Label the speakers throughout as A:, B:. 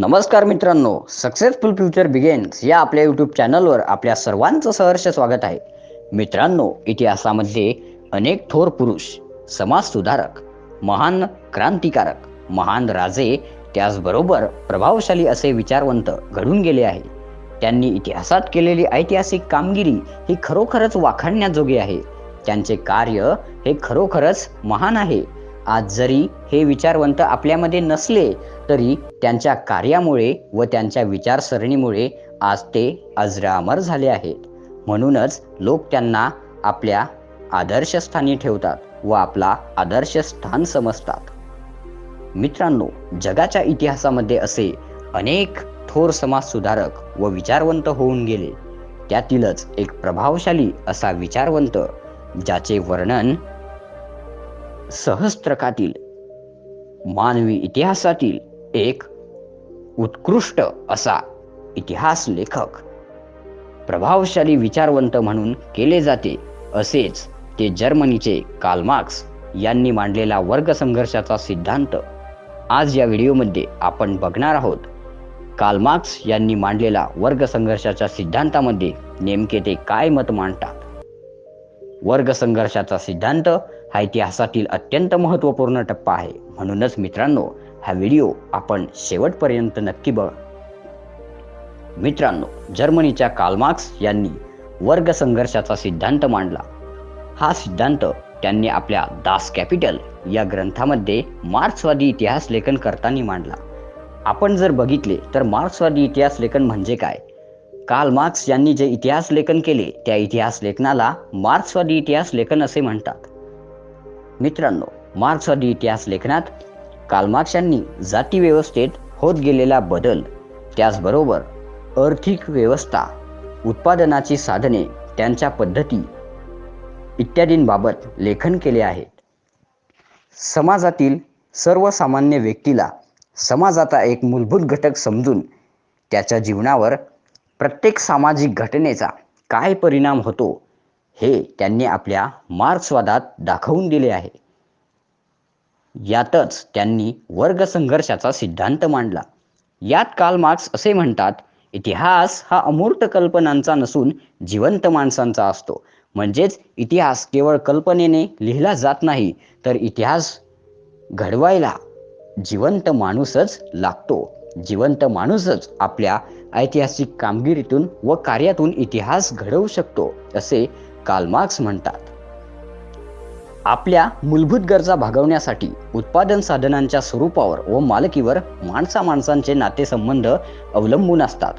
A: नमस्कार मित्रांनो successful future begins या आपल्या यूट्यूब चॅनलवर आपल्या सर्वांचं सहर्ष स्वागत आहे. मित्रांनो इतिहासामध्ये अनेक थोर पुरुष समाजसुधारक महान क्रांतिकारक महान राजे त्याचबरोबर प्रभावशाली असे विचारवंत घडून गेले आहे. त्यांनी इतिहासात केलेली ऐतिहासिक कामगिरी ही खरोखरच वाखाणण्याजोगी आहे. त्यांचे कार्य हे खरोखरच महान आहे. आज जरी हे विचारवंत आपल्यामध्ये नसले तरी त्यांच्या कार्यामुळे व त्यांच्या विचारसरणीमुळे आज ते अजरामर झाले आहेत. म्हणूनच लोक त्यांना आपल्या आदर्शस्थानी ठेवतात व आपला आदर्श स्थान समजतात. मित्रांनो जगाच्या इतिहासामध्ये असे अनेक थोर समाजसुधारक व विचारवंत होऊन गेले. त्यातीलच एक प्रभावशाली असा विचारवंत ज्याचे वर्णन सहस्त्रकातील मानवी इतिहासातील एक उत्कृष्ट असा इतिहास लेखक प्रभावशाली विचारवंत म्हणून केले जाते असेच ते जर्मनीचे कालमार्क्स यांनी मांडलेला वर्ग संघर्षाचा सिद्धांत. आज या व्हिडिओमध्ये आपण बघणार आहोत कालमार्क्स यांनी मांडलेला वर्ग संघर्षाच्या सिद्धांतामध्ये नेमके ते काय मत मांडतात? वर्ग संघर्षाचा सिद्धांत हा इतिहासातील अत्यंत महत्त्वपूर्ण टप्पा आहे. म्हणूनच मित्रांनो हा व्हिडिओ आपण शेवटपर्यंत नक्की बघ. मित्रांनो जर्मनीच्या कालमार्क्स यांनी वर्ग संघर्षाचा सिद्धांत मांडला. हा सिद्धांत त्यांनी आपल्या दास कॅपिटल या ग्रंथामध्ये मार्क्सवादी इतिहास लेखन करताना मांडला. आपण जर बघितले तर मार्क्सवादी इतिहास लेखन म्हणजे काय? काल मार्क्स यांनी जे इतिहास लेखन केले त्या इतिहास लेखनाला मार्क्सवादी इतिहास लेखन असे म्हणतात. मित्रांनो मार्क्सवादी इतिहास लेखनात कालमार्क्स यांनी जाती व्यवस्थेत होत गेलेला बदल त्याचबरोबर आर्थिक व्यवस्था उत्पादनाची साधने त्यांच्या पद्धती इत्यादींबाबत लेखन केले आहे. समाजातील सर्वसामान्य व्यक्तीला समाजाचा एक मूलभूत घटक समजून त्याच्या जीवनावर प्रत्येक सामाजिक घटनेचा काय परिणाम होतो हे त्यांनी आपल्या मार्क्सवादात दाखवून दिले आहे. यातच त्यांनी वर्ग संघर्षाचा सिद्धांत मांडला. यात काल मार्क्स असे म्हणतात इतिहास हा अमूर्त कल्पनांचा नसून जिवंत माणसांचा असतो. म्हणजेच इतिहास केवळ कल्पनेने लिहिला जात नाही तर इतिहास घडवायला जिवंत माणूसच लागतो. जिवंत माणूसच आपल्या ऐतिहासिक कामगिरीतून व कार्यातून इतिहास घडवू शकतो असे काल मार्क्स म्हणतात. आपल्या मूलभूत गरजा भागवण्यासाठी उत्पादन साधनांच्या स्वरूपावर व मालकीवर माणसा माणसांचे नातेसंबंध अवलंबून असतात.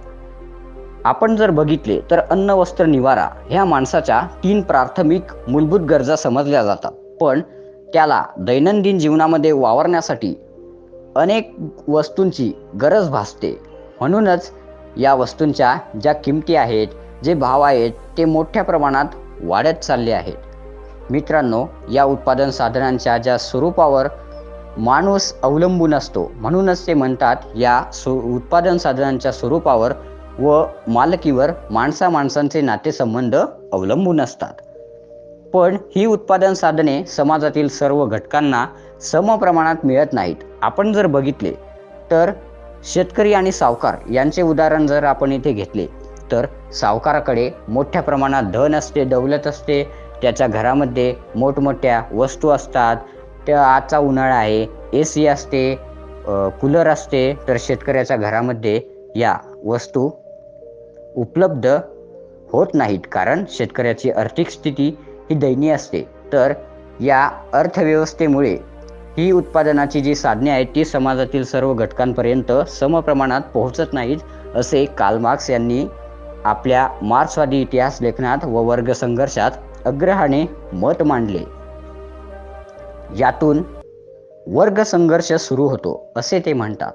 A: आपण जर बघितले तर अन्न वस्त्र निवारा ह्या माणसाच्या तीन प्राथमिक मूलभूत गरजा समजल्या जातात. पण त्याला दैनंदिन जीवनामध्ये वावरण्यासाठी अनेक वस्तूंची गरज भासते. म्हणूनच या वस्तूंच्या ज्या किमती आहेत जे भाव आहेत ते मोठ्या प्रमाणात वाढत चालले आहेत मित्रांनो या उत्पादन साधनांच्या ज्या स्वरूपावर माणूस अवलंबून असतो म्हणूनच ते म्हणतात या सु उत्पादन साधनांच्या स्वरूपावर व मालकीवर माणसा माणसांचे नातेसंबंध अवलंबून असतात. पण ही उत्पादन साधने समाजातील सर्व घटकांना समप्रमाणात मिळत नाहीत. आपण जर बघितले तर शेतकरी आणि सावकार यांचे उदाहरण जर आपण इथे घेतले तर सावकाराकडे मोठ्या प्रमाणात धन असते दौलत असते. त्याच्या घरामध्ये मोठमोठ्या वस्तू असतात. त्या आजचा उन्हाळा आहे ए सी असते कूलर असते. तर शेतकऱ्याच्या घरामध्ये या वस्तू उपलब्ध होत नाहीत कारण शेतकऱ्याची आर्थिक स्थिती ही दयनीय असते. तर या अर्थव्यवस्थेमुळे ही उत्पादनाची जी साधने आहेत ती समाजातील सर्व घटकांपर्यंत समप्रमाणात पोहोचत नाहीत असे काल मार्क्स यांनी आपल्या मार्क्सवादी इतिहास लेखनात व वर्ग संघर्षात अग्रहाने मत मांडले. यातून वर्ग संघर्ष सुरू होतो असे ते म्हणतात.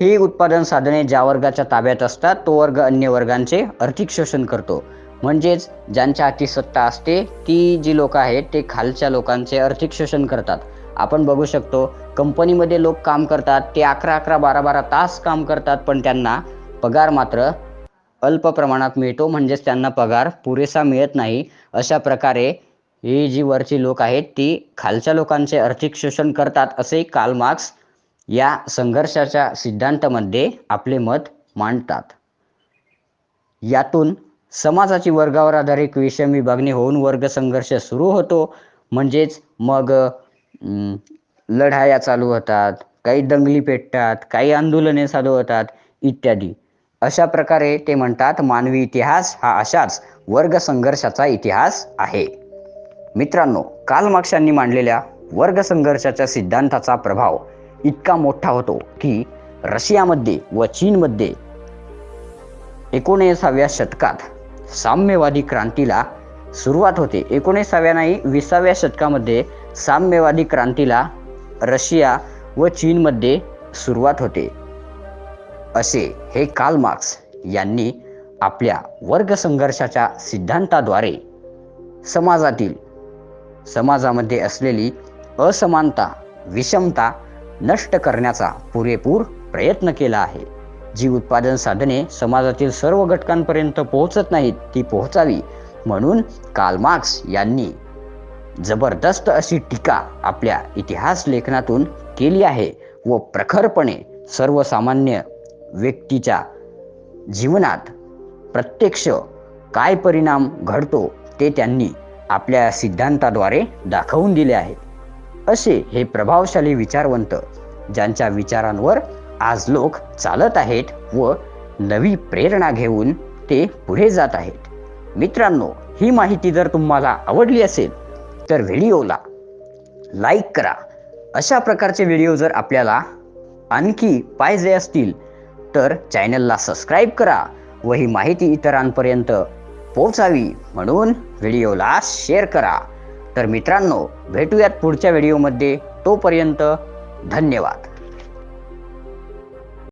A: ही उत्पादन साधने ज्या वर्गाच्या ताब्यात असतात तो वर्ग अन्य वर्गांचे आर्थिक शोषण करतो. म्हणजेच ज्यांच्या हाती सत्ता असते ती जी लोक आहेत ते खालच्या लोकांचे आर्थिक शोषण करतात. आपण बघू शकतो कंपनीमध्ये लोक काम करतात ते अकरा अकरा बारा बारा तास काम करतात पण त्यांना पगार मात्र अल्प प्रमाणात मिळतो म्हणजेच त्यांना पगार पुरेसा मिळत नाही अशा प्रकारे ही जी वरची लोक आहेत ती खालच्या लोकांचे आर्थिक शोषण करतात असे काल मार्क्स या संघर्षाच्या सिद्धांतामध्ये आपले मत मांडतात. यातून समाजाची वर्गावर आधारित विषम विभागणी होऊन वर्ग संघर्ष सुरू होतो. म्हणजेच मग लढाया चालू होतात काही दंगली पेटतात काही आंदोलने चालू होतात इत्यादी. अशा प्रकारे ते म्हणतात मानवी इतिहास हा अशाच वर्ग संघर्षाचा इतिहास आहे. मित्रांनो काल मार्क्स मांडलेल्या वर्ग संघर्षाच्या सिद्धांताचा प्रभाव इतका मोठा होतो की रशियामध्ये व चीनमध्ये एकोणीसाव्या शतकात साम्यवादी क्रांतीला सुरुवात होते. एकोणीसाव्या नाही विसाव्या शतकामध्ये साम्यवादी क्रांतीला रशिया व चीनमध्ये सुरुवात होते. असे हे काल मार्क्स यांनी आपल्या वर्गसंघर्षाच्या सिद्धांताद्वारे समाजातील समाजामध्ये असलेली असमानता विषमता नष्ट करण्याचा पुरेपूर प्रयत्न केला आहे. जी उत्पादन साधने समाजातील सर्व घटकांपर्यंत पोहोचत नाहीत ती पोहोचावी म्हणून काल मार्क्स यांनी जबरदस्त अशी टीका आपल्या इतिहास लेखनातून केली आहे व प्रखरपणे सर्वसामान्य व्यक्तीच्या जीवनात प्रत्यक्ष काय परिणाम घडतो ते त्यांनी आपल्या सिद्धांताद्वारे दाखवून दिले आहे. असे हे प्रभावशाली विचारवंत ज्यांच्या विचारांवर आज लोक चालत आहेत व नवी प्रेरणा घेऊन ते पुढे जात आहेत. मित्रांनो ही माहिती जर तुम्हाला आवडली असेल तर व्हिडिओला लाईक करा. अशा प्रकारचे व्हिडिओ जर आपल्याला आणखी पाहिजे असतील तर चॅनलला सबस्क्राईब करा व ही माहिती इतरांपर्यंत पोहोचावी म्हणून व्हिडिओला शेअर करा. तर मित्रांनो भेटूयात पुढच्या व्हिडिओमध्ये तोपर्यंत धन्यवाद.